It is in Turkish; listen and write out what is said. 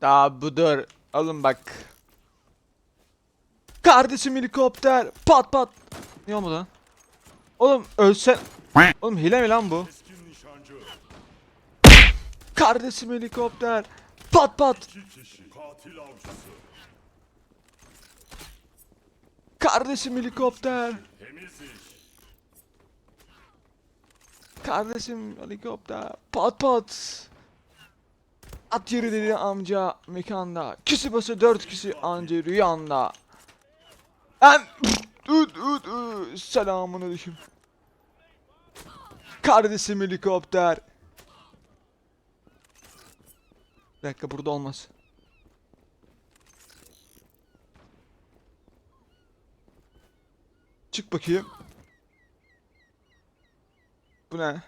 Daha budur. Oğlum bak. Kardeşim helikopter. Pat pat. Ne olmadı lan? Oğlum ölsen. Oğlum hile mi lan bu? Kardeşim helikopter. Pat pat. Kardeşim helikopter. Kardeşim helikopter. Pat pat. At yürü dedi amca mekanda. Kişi bası dört kişi anca rüyanda. Hem Üt üt üt. Selamun aleyküm. Kardeşim helikopter. Bir dakika burada olmaz. Çık bakayım. Bu ne?